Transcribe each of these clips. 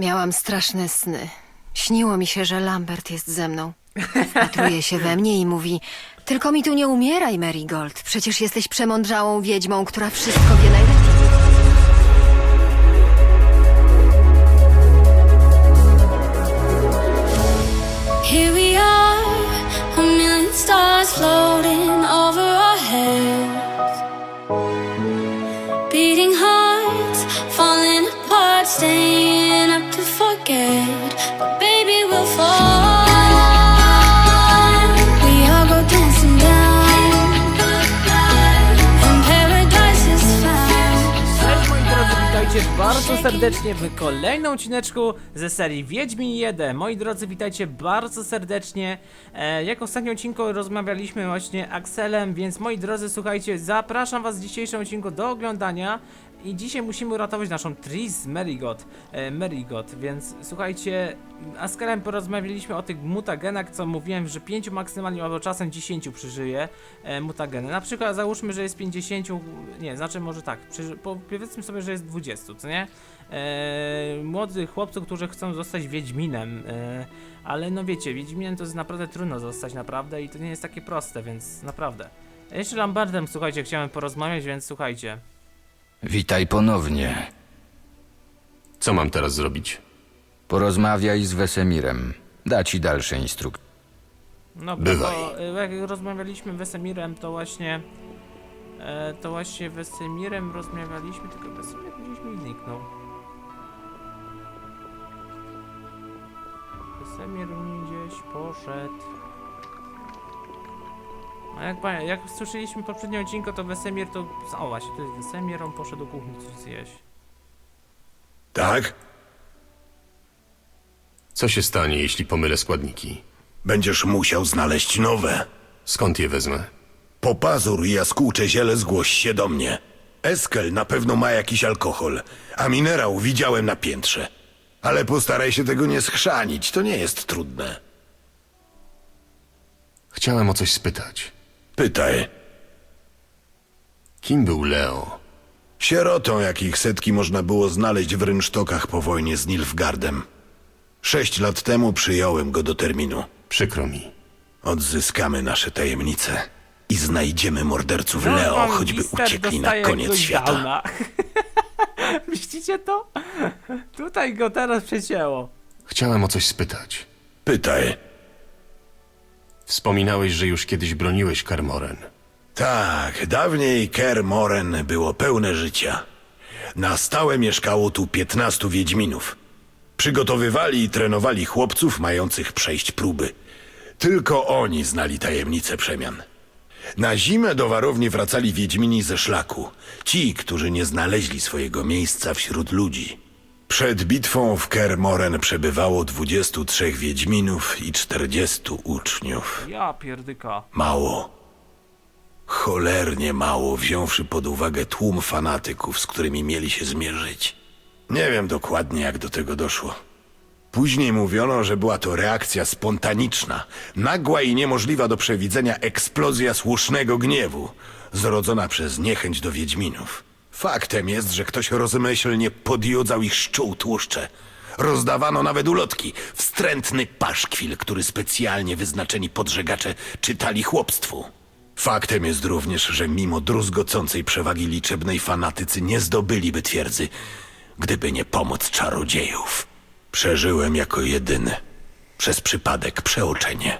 Miałam straszne sny. Śniło mi się, że Lambert jest ze mną. Wpatruje się we mnie i mówi: Tylko mi tu nie umieraj, Marigold. Przecież jesteś przemądrzałą wiedźmą, która wszystko wie najlepiej. Here we are, a million stars floating serdecznie w kolejnym odcineczku ze serii Wiedźmin 1. Moi drodzy, witajcie bardzo serdecznie. E, jak w ostatnim odcinku rozmawialiśmy właśnie Axelem, więc moi drodzy, słuchajcie, zapraszam was w dzisiejszym odcinku do oglądania. I dzisiaj musimy uratować naszą Tris Merigot, e, Merigot, więc słuchajcie, z Askelem porozmawialiśmy o tych mutagenach, co mówiłem, że 5 maksymalnie, albo czasem 10 przeżyje e, mutageny. Na przykład załóżmy, że jest 50, nie, znaczy może tak, przeży, po, powiedzmy sobie, że jest 20, co nie? E, młodych chłopców, którzy chcą zostać Wiedźminem, e, ale no wiecie, Wiedźminem to jest naprawdę trudno zostać naprawdę i to nie jest takie proste, więc naprawdę. Jeszcze Lambertem, słuchajcie, chciałem porozmawiać, więc słuchajcie. Witaj ponownie. Co mam teraz zrobić? Porozmawiaj z Wesemirem. Da ci dalsze instrukcje. No, Bywaj. bo e, jak rozmawialiśmy Wesemirem, to właśnie. E, to właśnie Wesemirem rozmawialiśmy, tylko Wesemir gdzieś mi zniknął. Wesemir mi gdzieś poszedł. A jak, jak słyszeliśmy w poprzednim odcinku, to Wesemir to. O właśnie, to jest Wesemir, on poszedł do kuchni coś zjeść. Tak? Co się stanie, jeśli pomylę składniki? Będziesz musiał znaleźć nowe. Skąd je wezmę? Po pazur i jaskółcze ziele zgłoś się do mnie. Eskel na pewno ma jakiś alkohol, a minerał widziałem na piętrze. Ale postaraj się tego nie schrzanić, to nie jest trudne. Chciałem o coś spytać. Pytaj. Kim był Leo? Sierotą, jakich setki można było znaleźć w rynsztokach po wojnie z Nilfgardem. Sześć lat temu przyjąłem go do terminu. Przykro mi. Odzyskamy nasze tajemnice i znajdziemy morderców No, Leo, choćby uciekli na koniec świata. Widzicie to? Tutaj go teraz przecięło. Chciałem o coś spytać. Pytaj. Wspominałeś, że już kiedyś broniłeś Kermoren. Tak, dawniej Ker Moren było pełne życia. Na stałe mieszkało tu 15 wiedźminów. Przygotowywali i trenowali chłopców mających przejść próby. Tylko oni znali tajemnice przemian. Na zimę do warowni wracali wiedźmini ze szlaku. Ci, którzy nie znaleźli swojego miejsca wśród ludzi. Przed bitwą w Ker Moren przebywało 23 wiedźminów i 40 uczniów. Ja pierdyka. Mało. Cholernie mało, wziąwszy pod uwagę tłum fanatyków, z którymi mieli się zmierzyć. Nie wiem dokładnie, jak do tego doszło. Później mówiono, że była to reakcja spontaniczna, nagła i niemożliwa do przewidzenia eksplozja słusznego gniewu, zrodzona przez niechęć do Wiedźminów. Faktem jest, że ktoś rozmyślnie podjudzał ich szczół tłuszcze. Rozdawano nawet ulotki, wstrętny paszkwil, który specjalnie wyznaczeni podżegacze czytali chłopstwu. Faktem jest również, że mimo druzgocącej przewagi liczebnej fanatycy nie zdobyliby twierdzy, gdyby nie pomoc czarodziejów. Przeżyłem jako jedyny, przez przypadek przeoczenie.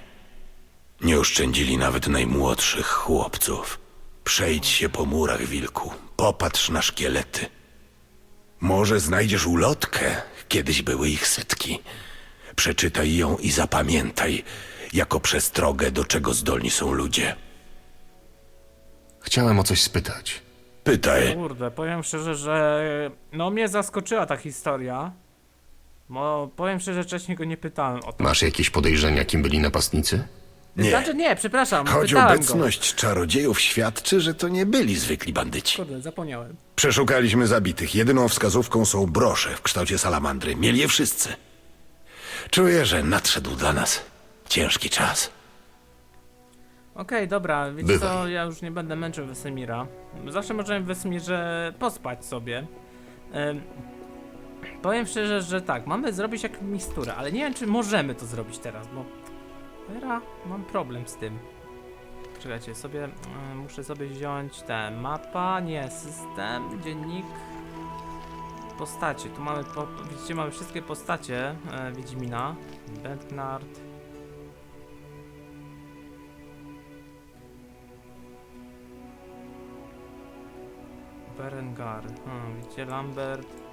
Nie oszczędzili nawet najmłodszych chłopców. Przejdź się po murach, wilku, popatrz na szkielety. Może znajdziesz ulotkę, kiedyś były ich setki. Przeczytaj ją i zapamiętaj, jako przestrogę, do czego zdolni są ludzie. Chciałem o coś spytać. Pytaj. Kurde, powiem szczerze, że no mnie zaskoczyła ta historia. Bo powiem szczerze, wcześniej go nie pytałem o to. Masz jakieś podejrzenia, kim byli napastnicy? Nie. Znaczy nie, przepraszam, Choć pytałem obecność czarodziejów świadczy, że to nie byli zwykli bandyci. go. Kurde, zapomniałem. Przeszukaliśmy zabitych. Jedyną wskazówką są brosze w kształcie salamandry. Mieli je wszyscy. Czuję, że nadszedł dla nas ciężki czas. Okej, dobra, wiecie Bywaj. co, ja już nie będę męczył Wesemira. Zawsze możemy w Wesemirze pospać sobie. Em, Powiem szczerze, że tak, mamy zrobić jak miksturę, ale nie wiem, czy możemy to zrobić teraz, bo... Cholera, mam problem z tym. Czekajcie, sobie... y, muszę sobie wziąć tę mapa, nie, system, dziennik... Postacie, tu mamy, po, widzicie, mamy wszystkie postacie e, Wiedźmina. Bentnard. Berengar, hmm, widzicie, Lambert.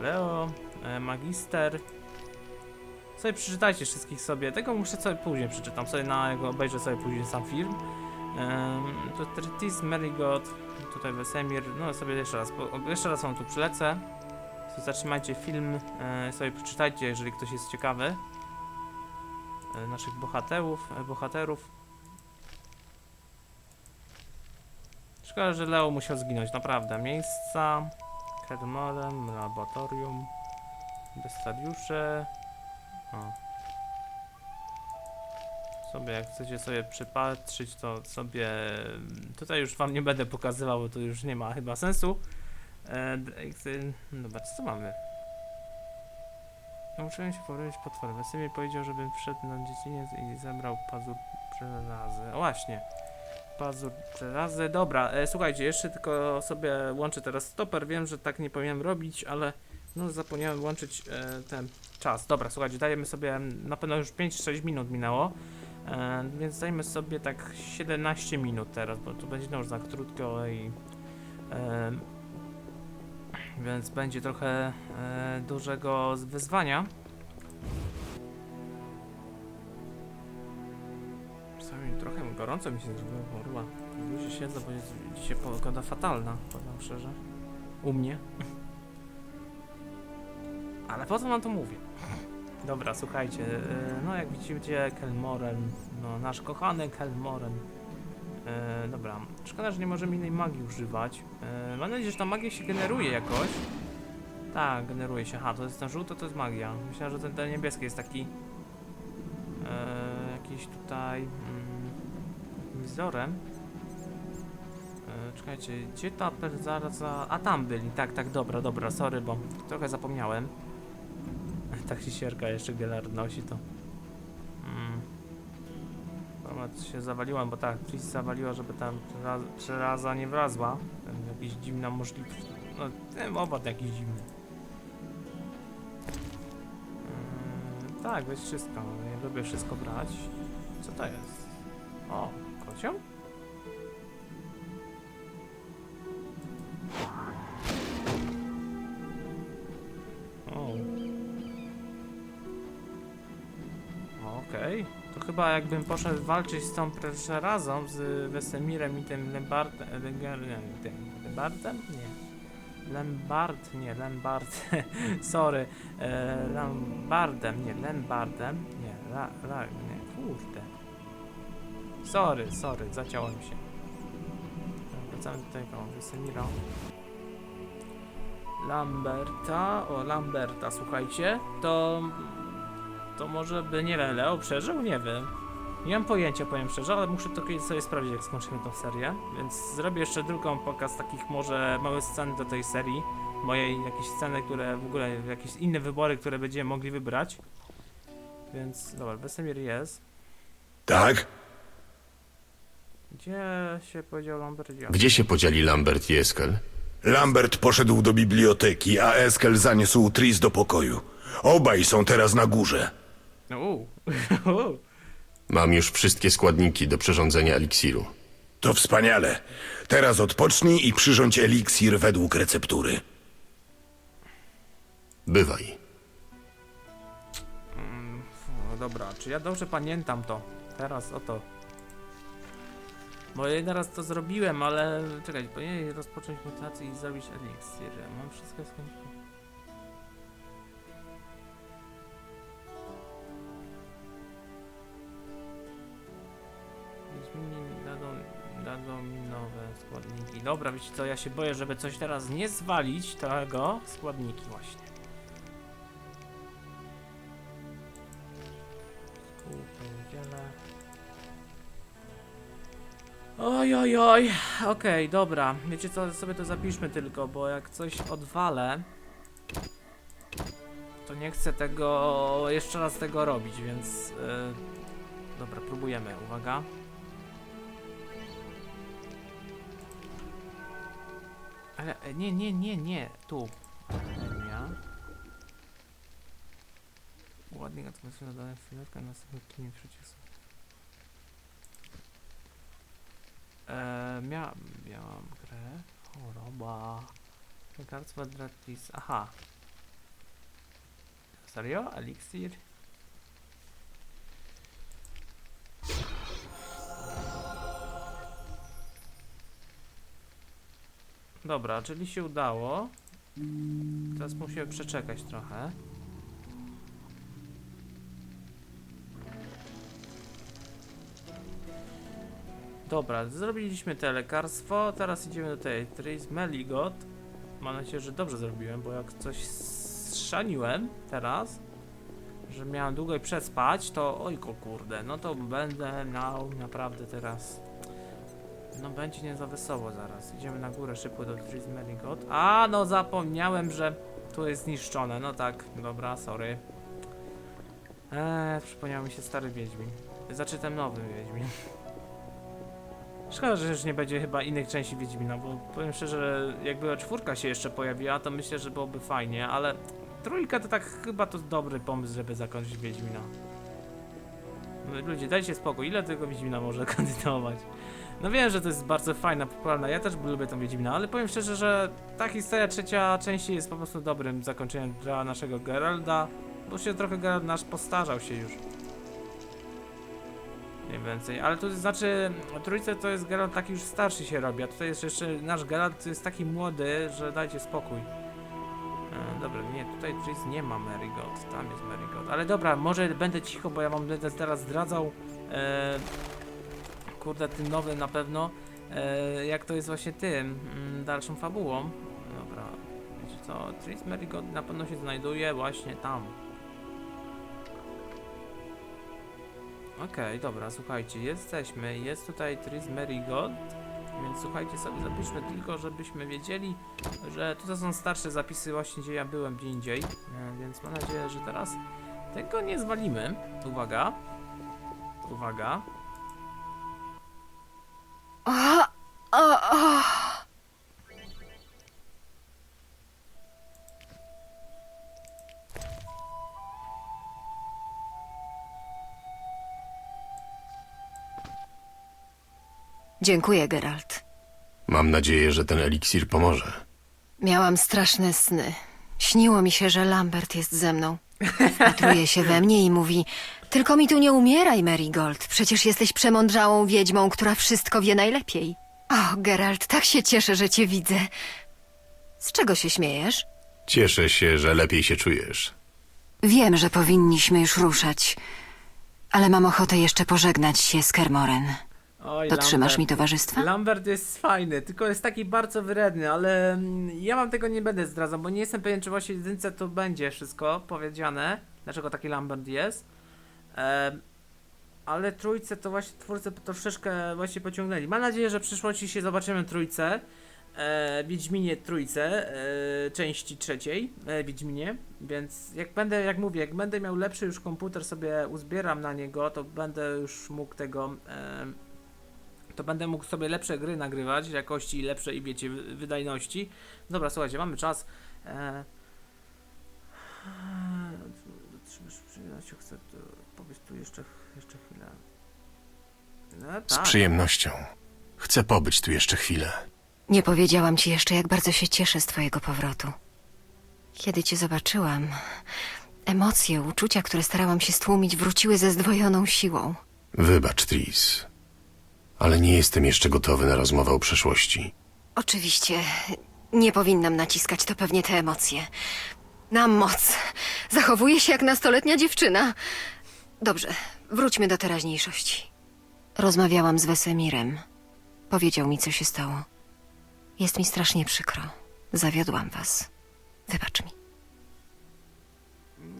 Leo, e, Magister. Sobie przeczytajcie wszystkich sobie. Tego muszę sobie później przeczytam. Sobie na jego obejrzę sobie później sam film. To Tritis, Merigot, tutaj Wesemir. No sobie jeszcze raz, jeszcze raz wam tu przylecę. So, zatrzymajcie film, e, sobie przeczytajcie, jeżeli ktoś jest ciekawy. E, naszych bohaterów, bohaterów. Szkoda, że Leo musiał zginąć, naprawdę. Miejsca, Kermorem, laboratorium, bestariusze. O. Sobie, jak chcecie sobie przypatrzyć, to sobie. Tutaj już wam nie będę pokazywał, bo to już nie ma chyba sensu. E, dobra, co mamy? Nauczyłem się poprawić potwory. Wesemir powiedział, żebym wszedł na dziedziniec i zebrał pazur przerazy. O właśnie. Pazur przerazy. Dobra, e, słuchajcie, jeszcze tylko sobie łączę teraz stoper. Wiem, że tak nie powinienem robić, ale no zapomniałem włączyć e, ten czas. Dobra, słuchajcie, dajemy sobie, na pewno już 5-6 minut minęło, e, więc dajmy sobie tak 17 minut teraz, bo to będzie już za krótko i e, więc będzie trochę e, dużego wyzwania. Gorąco mi się zrobiło, kurwa. Ludzie siedzą, bo jest dzisiaj pogoda fatalna, powiem szczerze. U mnie. Ale po co wam to mówię? Dobra, słuchajcie, yy, no jak widzicie, Kelmoren, no nasz kochany Kelmoren. Yy, dobra, szkoda, że nie możemy innej magii używać. Yy, mam nadzieję, że ta magia się generuje jakoś. Tak, generuje się. Aha, to jest ten żółty, to jest magia. Myślałem, że ten, ten niebieski jest taki... Yy, jakiś tutaj... Mm, wzorem. Yy, czekajcie, gdzie ta zaraz... A tam byli, tak, tak, dobra, dobra, sorry, bo trochę zapomniałem. Tak się sierka jeszcze Gelard nosi to. Mm. Dobra, się zawaliłem, bo tak, Tris zawaliła, żeby tam przera- przeraza nie wlazła. Ten Jakiś dziwna możliwość. No, ten owad jakiś dziwny. Yy, tak, weź wszystko. Ja lubię wszystko brać. Co to jest? O, kocioł? O. Okej. To chyba jakbym poszedł walczyć z tą Preszerazą, z Wesemirem i tym tym Lembardem? Nie. Lembard, nie, Lembard. Sorry. E, Lambardem, nie, Lembardem. Nie, la, la, nie, kurde. Sorry, sorry, zaciąłem się. Wracamy do tego Wesemira. Lamberta, o Lamberta, słuchajcie, to to może by, nie wiem, Leo przeżył? Nie wiem. Nie mam pojęcia, powiem szczerze, ale muszę to sobie sprawdzić, jak skończymy tą serię. Więc zrobię jeszcze drugą pokaz takich może małych scen do tej serii. Mojej jakieś sceny, które w ogóle, jakieś inne wybory, które będziemy mogli wybrać. Więc, dobra, Wesemir jest. Tak? Gdzie się powiedział Lambert? Gdzie? Gdzie się podzieli Lambert i Eskel? Lambert poszedł do biblioteki, a Eskel zaniósł Tris do pokoju. Obaj są teraz na górze. Uuu. Mam już wszystkie składniki do przyrządzenia eliksiru. To wspaniale. Teraz odpocznij i przyrządź eliksir według receptury. Bywaj. No dobra, czy ja dobrze pamiętam to? Teraz oto. Bo ja teraz to zrobiłem, ale czekaj, powinienem rozpocząć mutację i zrobić eliksir. Mam wszystko skończone. Składniki. Dobra, wiecie co, ja się boję, żeby coś teraz nie zwalić, tego składniki właśnie. Oj, oj. Okej, dobra. Wiecie co, sobie to zapiszmy tylko, bo jak coś odwalę, to nie chcę tego, jeszcze raz tego robić, więc... Yy, dobra, próbujemy. Uwaga. Ale e, nie, nie, nie, nie. Tu. Akademia. Ładnie atmosfera dana chwileczka, następny klinie przeciw Eee, miałam, miałam grę. Choroba. Lekarstwo gratis. Aha. Serio? Elixir? Dobra, czyli się udało. Teraz musimy przeczekać trochę. Dobra, zrobiliśmy te lekarstwo, teraz idziemy do tej Tris Meligot. Mam nadzieję, że dobrze zrobiłem, bo jak coś strzaniłem teraz, że miałem długo przespać, to ojko kurde, no to będę miał naprawdę teraz... No będzie nie za wesoło zaraz. Idziemy na górę szybko do Tris Meligot. A, no zapomniałem, że tu jest zniszczone. No tak, dobra, sorry. Eee, przypomniał mi się stary Wiedźmin. Ten nowy Wiedźmin. Szkoda, że już nie będzie chyba innych części Wiedźmina, bo powiem szczerze, jakby czwórka się jeszcze pojawiła, to myślę, że byłoby fajnie, ale trójka to tak chyba to dobry pomysł, żeby zakończyć Wiedźmina. Ludzie, dajcie spokój, ile tego Wiedźmina może kontynuować? No wiem, że to jest bardzo fajna, popularna, ja też lubię tą Wiedźmina, ale powiem szczerze, że ta historia trzecia część jest po prostu dobrym zakończeniem dla naszego Geralda, bo się trochę Gerald nasz postarzał się już. Mniej więcej, ale to znaczy trójce to jest Geralt taki już starszy się robi, a tutaj jest jeszcze nasz Geralt jest taki młody, że dajcie spokój. E, dobra, nie, tutaj Tris nie ma Marigold, tam jest Marigold, ale dobra, może będę cicho, bo ja wam będę teraz zdradzał e, kurde tym nowym na pewno e, jak to jest właśnie tym mm, dalszą fabułą. Dobra, wiecie co, Tris Marigold na pewno się znajduje właśnie tam. Okej, dobra, słuchajcie, jesteśmy, jest tutaj Tris Merigold, więc słuchajcie sobie, zapiszmy tylko, żebyśmy wiedzieli, że tutaj są starsze zapisy właśnie, gdzie ja byłem gdzie indziej, e, więc mam nadzieję, że teraz tego nie zwalimy. Uwaga, uwaga, O, o, o. Dziękuję, Geralt. Mam nadzieję, że ten eliksir pomoże. Miałam straszne sny. Śniło mi się, że Lambert jest ze mną. Wpatruje się we mnie i mówi: Tylko mi tu nie umieraj, Marigold. Przecież jesteś przemądrzałą wiedźmą, która wszystko wie najlepiej. O, Geralt, tak się cieszę, że cię widzę. Z czego się śmiejesz? Cieszę się, że lepiej się czujesz. Wiem, że powinniśmy już ruszać, ale mam ochotę jeszcze pożegnać się z Kermoren. Oj, Dotrzymasz Lambert. mi towarzystwa? Lambert jest fajny, tylko jest taki bardzo wredny, ale mm, ja wam tego nie będę zdradzał, bo nie jestem pewien, czy właśnie w jedynce to będzie wszystko powiedziane, dlaczego taki Lambert jest. Em, ale trójce to właśnie twórcy to troszeczkę właśnie pociągnęli. Mam nadzieję, że w przyszłości się zobaczymy trójce. E, Wiedźminie trójce, e, części trzeciej, e, Wiedźminie, więc jak będę, jak mówię, jak będę miał lepszy już komputer, sobie uzbieram na niego, to będę już mógł tego em, to będę mógł sobie lepsze gry nagrywać, jakości lepszej, wiecie, wy- wydajności. Dobra, słuchajcie, mamy czas. E... Dotrzymasz przyjemnością, chcę powiedz tu jeszcze, jeszcze chwilę. No, Z tak. przyjemnością. Chcę pobyć tu jeszcze chwilę. Nie powiedziałam ci jeszcze, jak bardzo się cieszę z twojego powrotu. Kiedy cię zobaczyłam, emocje, uczucia, które starałam się stłumić, wróciły ze zdwojoną siłą. Wybacz, Tris. Ale nie jestem jeszcze gotowy na rozmowę o przeszłości. Oczywiście, nie powinnam naciskać, to pewnie te emocje. Na moc. Zachowuję się jak nastoletnia dziewczyna. Dobrze, wróćmy do teraźniejszości. Rozmawiałam z Wesemirem. Powiedział mi, co się stało. Jest mi strasznie przykro. Zawiodłam was. Wybacz mi.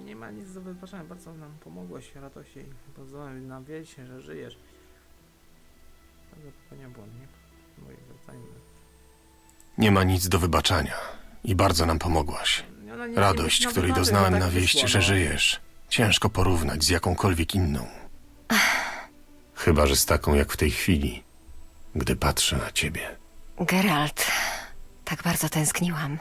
Nie ma nic do wybaczenia, bardzo nam pomogłeś, radości. Pozwolę nam wiedzieć, że żyjesz. Za popełnienia błędu. Nie, moje wracajmy. Nie ma nic do wybaczania i bardzo nam pomogłaś. Ona nie- Radość, której doznałem że na tak wieść, wyszło, że no. żyjesz, ciężko porównać z jakąkolwiek inną. Chyba, że z taką jak w tej chwili, gdy patrzę na ciebie. Geralt, tak bardzo tęskniłam.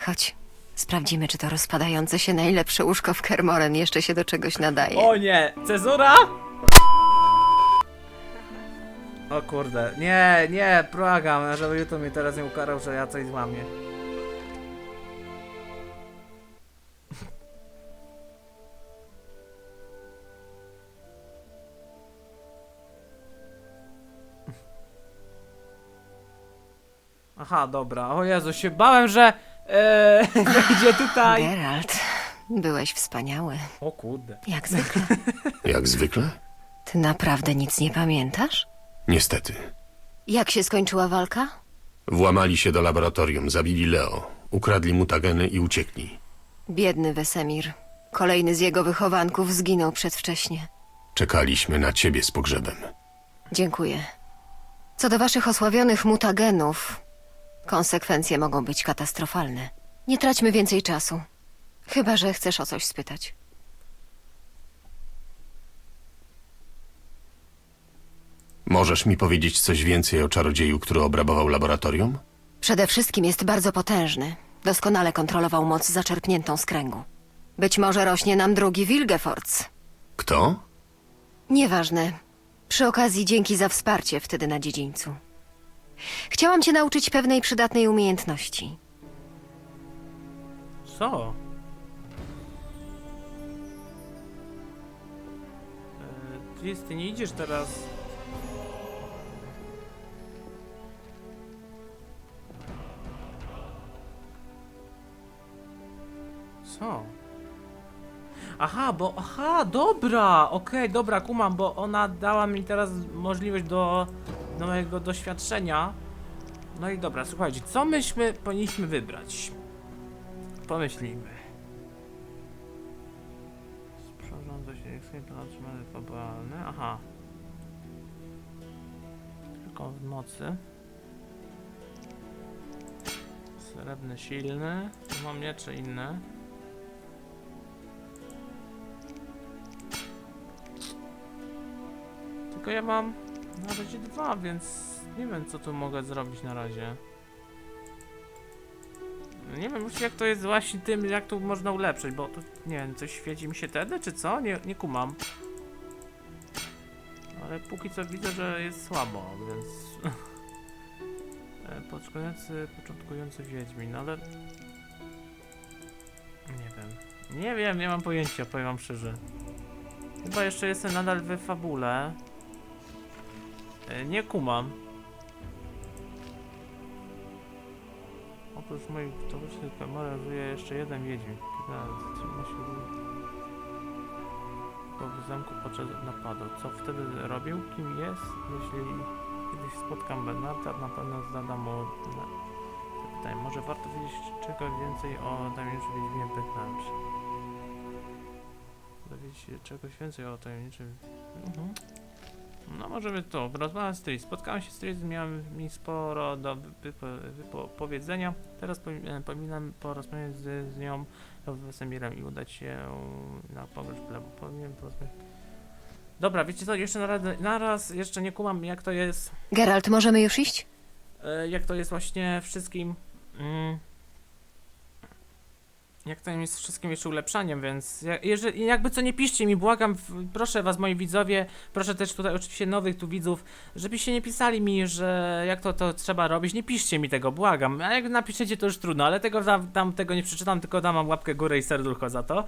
Chodź, sprawdzimy, czy to rozpadające się najlepsze łóżko w Kermoren jeszcze się do czegoś nadaje. O nie! Cezura? O kurde, nie, nie, błagam, żeby YouTube mnie teraz nie ukarał, że ja coś złamię. Aha, dobra, o Jezu, się bałem, że e, wejdzie tutaj. Geralt, byłeś wspaniały. O kurde. Jak zwykle. Jak zwykle? Ty naprawdę nic nie pamiętasz? Niestety. Jak się skończyła walka? Włamali się do laboratorium, zabili Leo, ukradli mutageny i uciekli. Biedny Wesemir. Kolejny z jego wychowanków zginął przedwcześnie. Czekaliśmy na ciebie z pogrzebem. Dziękuję. Co do waszych osławionych mutagenów, konsekwencje mogą być katastrofalne. Nie traćmy więcej czasu. Chyba, że chcesz o coś spytać. Możesz mi powiedzieć coś więcej o czarodzieju, który obrabował laboratorium? Przede wszystkim jest bardzo potężny. Doskonale kontrolował moc zaczerpniętą z kręgu. Być może rośnie nam drugi Wilgefortz. Kto? Nieważne. Przy okazji dzięki za wsparcie wtedy na dziedzińcu. Chciałam cię nauczyć pewnej przydatnej umiejętności. Co? E, Tris, ty nie idziesz teraz. Co? Aha, bo. Aha, dobra! Okej, dobra, kumam, bo ona dała mi teraz możliwość do nowego doświadczenia. No i dobra, słuchajcie, co myśmy powinniśmy wybrać? Pomyślimy. Sprzążące się jak plan otrzymany fabularny. Aha. Tylko w nocy. Srebrny silny. Mam miecze inne. Tylko ja mam na razie dwa, więc nie wiem co tu mogę zrobić na razie. Nie wiem już jak to jest właśnie tym, jak tu można ulepszyć, bo tu, nie wiem, coś świeci mi się wtedy, czy co? Nie, nie kumam. Ale póki co widzę, że jest słabo, więc... E, Początkujący, początkujący Wiedźmin, ale... Nie wiem. Nie wiem, nie mam pojęcia, powiem wam szczerze. Chyba jeszcze jestem nadal we fabule. E, Nie kumam. Oprócz moich towarzyszy kamerę żyje jeszcze jeden wiedźmin. Zatrzyma się w zamku podczas napadu. Co wtedy robił? Kim jest? Jeśli kiedyś spotkam Bernarda, na pewno zadam mu pytanie. Może warto wiedzieć czegoś więcej o tajemniczym Wiedźminie Bernardzie. Dowiedzieć się czegoś więcej o tajemniczym... Mhm. No możemy to, rozmawiam z Tris. Spotkałem się z Tris, miałem mi sporo do wypo, wypowiedzenia. Teraz powi- e, powinienem porozmawiać z, z nią, z Wesemirem i udać się na pogrzeb Glebu. Powinienem porozmawiać. Dobra, wiecie co, jeszcze naraz, naraz jeszcze nie kumam jak to jest, Geralt, możemy już iść? e, jak to jest właśnie wszystkim, mm, jak to jest wszystkim jeszcze ulepszaniem, więc jeżeli, jakby co nie piszcie mi, błagam, proszę was moi widzowie, proszę też tutaj oczywiście nowych tu widzów, żebyście nie pisali mi, że jak to, to trzeba robić, nie piszcie mi tego, błagam, a jak napiszecie to już trudno, ale tego tam, tego nie przeczytam, tylko dam łapkę górę i serducho za to,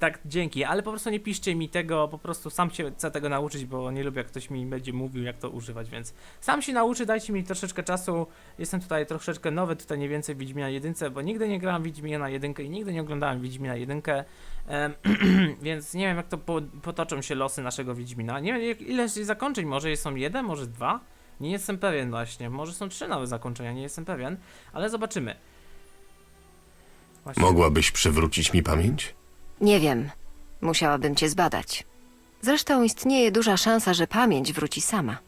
tak dzięki, ale po prostu nie piszcie mi tego, po prostu sam się chcę tego nauczyć, bo nie lubię jak ktoś mi będzie mówił jak to używać, więc sam się nauczy, dajcie mi troszeczkę czasu, jestem tutaj troszeczkę nowy, tutaj nie więcej Wiedźmina jedynce, bo nigdy nie grałem Wiedźmina na jedynkę i nigdy nie oglądałem Wiedźmina jedynkę, em, więc nie wiem jak to po, potoczą się losy naszego Wiedźmina. Nie wiem ile jest zakończeń, może są jeden, może dwa? Nie jestem pewien właśnie, może są trzy nowe zakończenia, nie jestem pewien, ale zobaczymy. Właśnie. Mogłabyś przywrócić mi pamięć? Nie wiem. Musiałabym cię zbadać. Zresztą istnieje duża szansa, że pamięć wróci sama.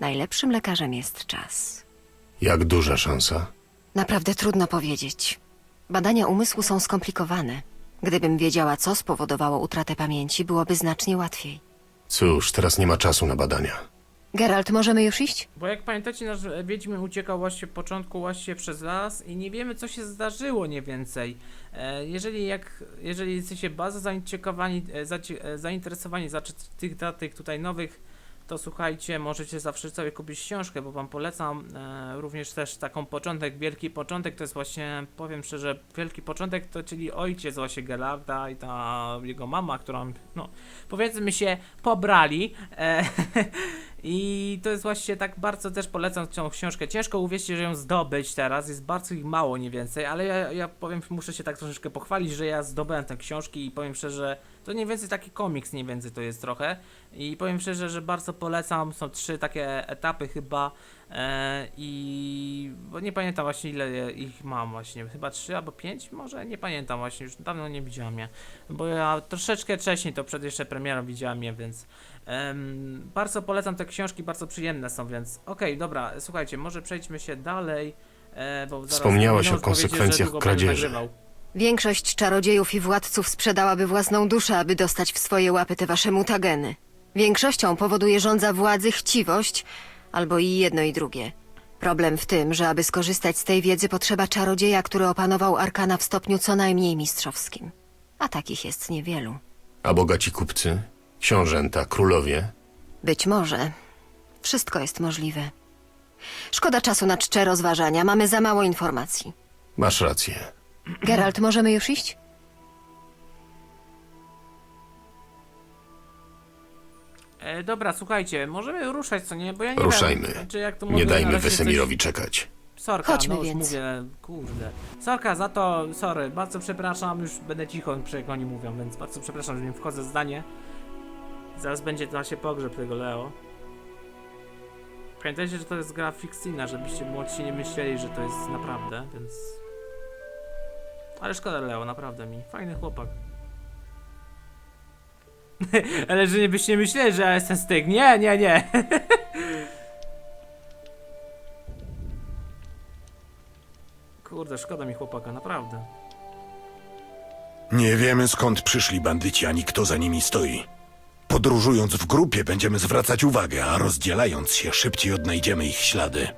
Najlepszym lekarzem jest czas. Jak duża szansa? Naprawdę trudno powiedzieć. Badania umysłu są skomplikowane. Gdybym wiedziała, co spowodowało utratę pamięci, byłoby znacznie łatwiej. Cóż, teraz nie ma czasu na badania. Geralt, możemy już iść? Bo jak pamiętacie, nasz Wiedźmin uciekał właśnie w początku właśnie przez las i nie wiemy co się zdarzyło nie więcej. E, jeżeli jak, jeżeli jesteście bardzo zainteresowani, e, zaci- e, zainteresowani za czy- tych dat tych tutaj nowych, to słuchajcie, możecie zawsze sobie kupić książkę, bo wam polecam e, również też taką początek, wielki początek, to jest właśnie, powiem szczerze, wielki początek to czyli ojciec właśnie Geralda i ta jego mama, którą, no, powiedzmy się, pobrali. E, I to jest właśnie tak bardzo też polecam tą książkę. Ciężko uwierzyć, że ją zdobyć teraz, jest bardzo ich mało, nie więcej, ale ja, ja powiem, muszę się tak troszeczkę pochwalić, że ja zdobyłem te książki i powiem szczerze, to nie więcej taki komiks, nie więcej to jest trochę. I powiem szczerze, że bardzo polecam, są trzy takie etapy chyba e, i bo nie pamiętam właśnie ile ich mam właśnie, chyba trzy albo pięć może, nie pamiętam właśnie, już dawno nie widziałem je, bo ja troszeczkę wcześniej to przed jeszcze premierą widziałem je, więc Em, bardzo polecam te książki, bardzo przyjemne są, więc okej, dobra, słuchajcie, może przejdźmy się dalej, e, bo zaraz Wspomniałaś o konsekwencjach kradzieży. nagrywał. Większość czarodziejów i władców sprzedałaby własną duszę, aby dostać w swoje łapy te wasze mutageny. Większością powoduje rządza władzy chciwość, albo i jedno i drugie. Problem w tym, że aby skorzystać z tej wiedzy potrzeba czarodzieja, który opanował arkana w stopniu co najmniej mistrzowskim. A takich jest niewielu. A bogaci kupcy? Książęta, królowie? Być może. Wszystko jest możliwe. Szkoda czasu na czcze rozważania, mamy za mało informacji. Masz rację. Geralt, możemy już iść? E, dobra, słuchajcie, możemy ruszać, co nie, bo ja nie Ruszajmy. wiem, czy jak to Nie na dajmy Wesemirowi czekać. Coś... Sorka, Chodźmy no już więc. mówię, kurde. Sorka za to, sorry, bardzo przepraszam, już będę cicho, jak oni mówią, więc bardzo przepraszam, że nie wchodzę w zdanie. Zaraz będzie właśnie pogrzeb tego Leo. Pamiętajcie, że to jest gra fikcyjna, żebyście młodsi nie myśleli, że to jest naprawdę, więc... Ale szkoda Leo, naprawdę mi. Fajny chłopak. Ale że nie byście myśleli, że ja jestem styk. Nie, nie, nie. Kurde, szkoda mi chłopaka, naprawdę. Nie wiemy skąd przyszli bandyci, ani kto za nimi stoi. Podróżując w grupie będziemy zwracać uwagę, a rozdzielając się szybciej odnajdziemy ich ślady.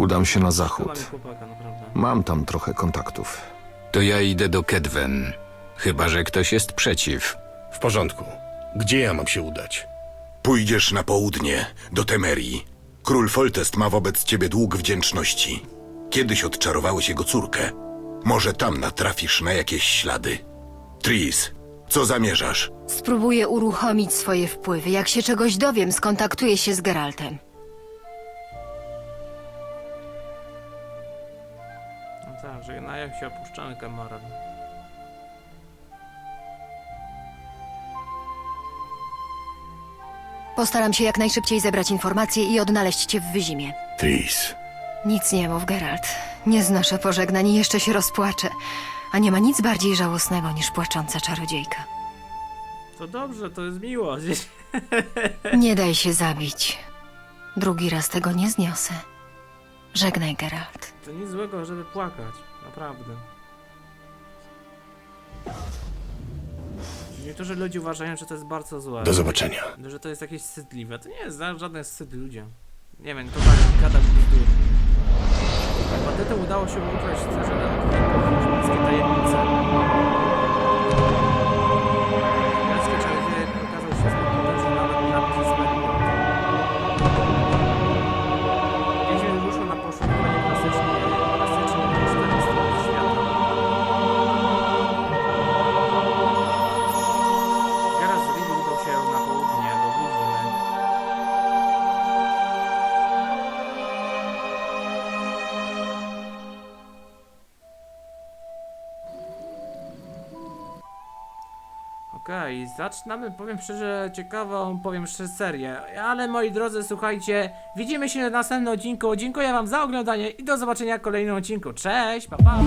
Udam się na zachód. Mam tam trochę kontaktów. To ja idę do Kedwen. Chyba, że ktoś jest przeciw. W porządku. Gdzie ja mam się udać? Pójdziesz na południe, do Temerii. Król Foltest ma wobec ciebie dług wdzięczności. Kiedyś odczarowałeś jego córkę. Może tam natrafisz na jakieś ślady. Tris, co zamierzasz? Spróbuję uruchomić swoje wpływy. Jak się czegoś dowiem, skontaktuję się z Geraltem. Jak się opuszczamy kamerę. Postaram się jak najszybciej zebrać informacje i odnaleźć cię w wyzimie. Tris. Nic nie mów, Geralt. Nie znoszę pożegnań i jeszcze się rozpłaczę. A nie ma nic bardziej żałosnego niż płacząca czarodziejka. To dobrze, to jest miłość. Nie daj się zabić. Drugi raz tego nie zniosę. Żegnaj, Geralt. To nic złego, żeby płakać. Naprawdę. Niektórzy ludzie uważają, że to jest bardzo złe. Do zobaczenia. Że to jest jakieś wstydliwe. To nie jest żaden wstyd ludzie. Nie wiem, to tak gada bzdur. Bandytom udało się ukraść też hiszpańskie tajemnice. Zaczynamy, powiem szczerze, ciekawą, powiem szczerze, serię. Ale moi drodzy, słuchajcie, widzimy się na następnym odcinku. Dziękuję wam za oglądanie i do zobaczenia w kolejnym odcinku. Cześć, pa pa!